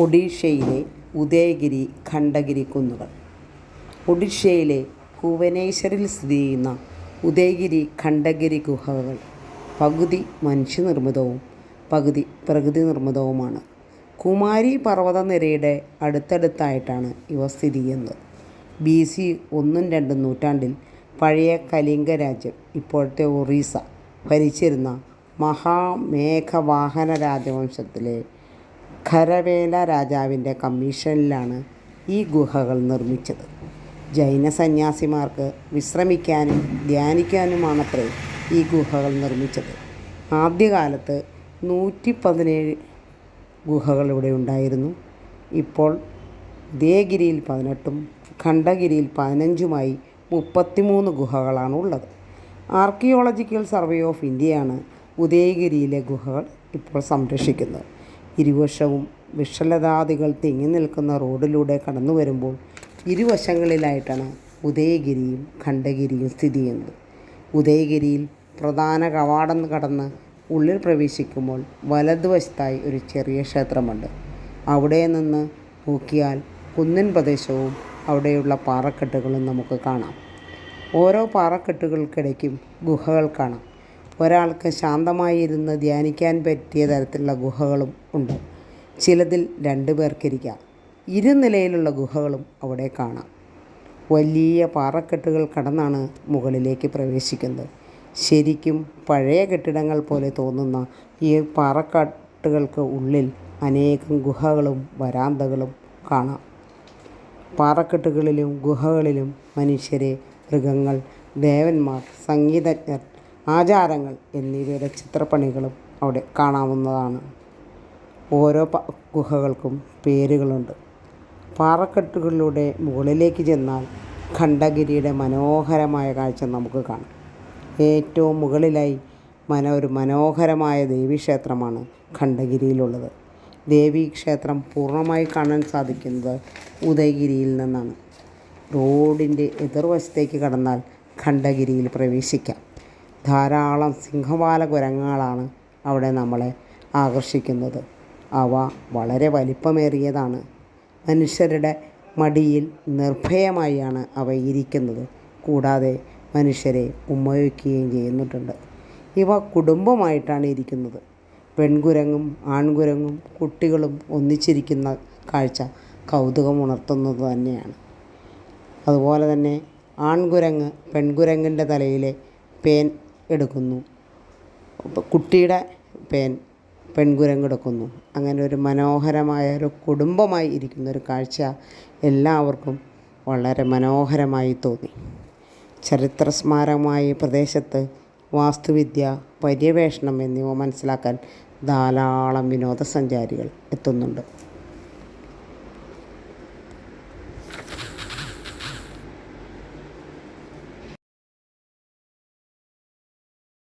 ഒഡീഷയിലെ ഉദയഗിരി ഖണ്ഡഗിരി കുന്നുകൾ. ഒഡീഷയിലെ ഭുവനേശ്വറിൽ സ്ഥിതി ചെയ്യുന്ന ഉദയഗിരി ഖണ്ഡഗിരി ഗുഹകൾ പകുതി മനുഷ്യനിർമ്മിതവും പകുതി പ്രകൃതി നിർമ്മിതവുമാണ്. കുമാരി പർവതനിരയുടെ അടുത്തടുത്തായിട്ടാണ് ഇവ സ്ഥിതി ചെയ്യുന്നത്. ബി സി ഒന്നും രണ്ടും നൂറ്റാണ്ടിൽ പഴയ കലിംഗ രാജ്യം ഇപ്പോഴത്തെ ഒറീസ ഭരിച്ചിരുന്ന മഹാമേഘവാഹന രാജവംശത്തിലെ ഖരവേല രാജാവിന്റെ കമ്മീഷനിലാണ് ഈ ഗുഹകൾ നിർമ്മിച്ചത്. ജൈന സന്യാസിമാർക്ക് വിശ്രമിക്കാനും ധ്യാനിക്കാനുമാണത്രേ ഈ ഗുഹകൾ നിർമ്മിച്ചത്. ആദ്യകാലത്ത് നൂറ്റി പതിനേഴ് ഗുഹകൾ ഇവിടെ ഉണ്ടായിരുന്നു. ഇപ്പോൾ ഉദയഗിരിയിൽ പതിനെട്ടും ഖണ്ഡഗിരിയിൽ പതിനഞ്ചുമായി മുപ്പത്തിമൂന്ന് ഗുഹകളാണ് ഉള്ളത്. ആർക്കിയോളജിക്കൽ സർവേ ഓഫ് ഇന്ത്യയാണ് ഉദയഗിരിയിലെ ഗുഹകൾ ഇപ്പോൾ സംരക്ഷിക്കുന്നത്. ഇരുവശവും വിഷലതാദികൾ തിങ്ങി നിൽക്കുന്ന റോഡിലൂടെ കടന്നു വരുമ്പോൾ ഇരുവശങ്ങളിലായിട്ടാണ് ഉദയഗിരിയും ഖണ്ഡഗിരിയും സ്ഥിതി ചെയ്യുന്നത്. ഉദയഗിരിയിൽ പ്രധാന കവാടം കടന്ന് ഉള്ളിൽ പ്രവേശിക്കുമ്പോൾ വലതുവശത്തായി ഒരു ചെറിയ ക്ഷേത്രമുണ്ട്. അവിടെ നിന്ന് നോക്കിയാൽ കുന്നിൻ പ്രദേശവും അവിടെയുള്ള പാറക്കെട്ടുകളും നമുക്ക് കാണാം. ഓരോ പാറക്കെട്ടുകൾക്കിടയ്ക്കും ഗുഹകൾ കാണാം. ഒരാൾക്ക് ശാന്തമായി ഇരുന്ന് ധ്യാനിക്കാൻ പറ്റിയ തരത്തിലുള്ള ഗുഹകളും ഉണ്ട്. ചിലതിൽ രണ്ടു പേർക്കിരിക്കാം. ഇരുനിലയിലുള്ള ഗുഹകളും അവിടെ കാണാം. വലിയ പാറക്കെട്ടുകൾ കടന്നാണ് മുകളിലേക്ക് പ്രവേശിക്കുന്നത്. ശരിക്കും പഴയ കെട്ടിടങ്ങൾ പോലെ തോന്നുന്ന ഈ പാറക്കാട്ടുകൾക്ക് ഉള്ളിൽ അനേകം ഗുഹകളും വരാന്തകളും കാണാം. പാറക്കെട്ടുകളിലും ഗുഹകളിലും മനുഷ്യരെ മൃഗങ്ങൾ ദേവന്മാർ സംഗീതജ്ഞർ ആചാരങ്ങൾ എന്നിവയുടെ ചിത്രപ്പണികളും അവിടെ കാണാവുന്നതാണ്. ഓരോ ഗുഹകൾക്കും പേരുകളുണ്ട്. പാറക്കെട്ടുകളിലൂടെ മുകളിലേക്ക് ചെന്നാൽ ഖണ്ഡഗിരിയുടെ മനോഹരമായ കാഴ്ച നമുക്ക് കാണാം. ഏറ്റവും മുകളിലായി മന ഒരു മനോഹരമായ ദേവീക്ഷേത്രമാണ് ഖണ്ഡഗിരിയിലുള്ളത്. ദേവീക്ഷേത്രം പൂർണമായി കാണാൻ സാധിക്കുന്നത് ഉദയഗിരിയിൽ നിന്നാണ്. റോഡിന്റെ എതിർവശത്തേക്ക് കടന്നാൽ ഖണ്ഡഗിരിയിൽ പ്രവേശിക്കാം. ധാരാളം സിംഹവാല കുരങ്ങുകളാണ് അവിടെ നമ്മളെ ആകർഷിക്കുന്നത്. അവ വളരെ വലിപ്പമേറിയതാണ്. മനുഷ്യരുടെ മടിയിൽ നിർഭയമായാണ് അവ ഇരിക്കുന്നത്. കൂടാതെ മനുഷ്യരെ ഉമ്മവയ്ക്കുകയും ചെയ്യുന്നിട്ടുണ്ട് ഇവ കുടുംബമായിട്ടാണ് ഇരിക്കുന്നത്. പെൺകുരങ്ങും ആൺകുരങ്ങും കുട്ടികളും ഒന്നിച്ചിരിക്കുന്ന കാഴ്ച കൗതുകമുണർത്തുന്നത് തന്നെയാണ്. അതുപോലെ തന്നെ ആൺകുരങ്ങ് പെൺകുരങ്ങിന്റെ തലയിലെ പേൻ എടുക്കുന്നു. കുട്ടിയുടെ പേൻ പെൺകുരങ്ങ് എടുക്കുന്നു. അങ്ങനെ ഒരു മനോഹരമായ ഒരു കുടുംബമായി ഇരിക്കുന്ന ഒരു കാഴ്ച എല്ലാവർക്കും വളരെ മനോഹരമായി തോന്നി. ചരിത്ര സ്മാരകമായ പ്രദേശത്ത് വാസ്തുവിദ്യ പര്യവേഷണം എന്നിവ മനസ്സിലാക്കാൻ ധാരാളം വിനോദസഞ്ചാരികൾ എത്തുന്നുണ്ട്.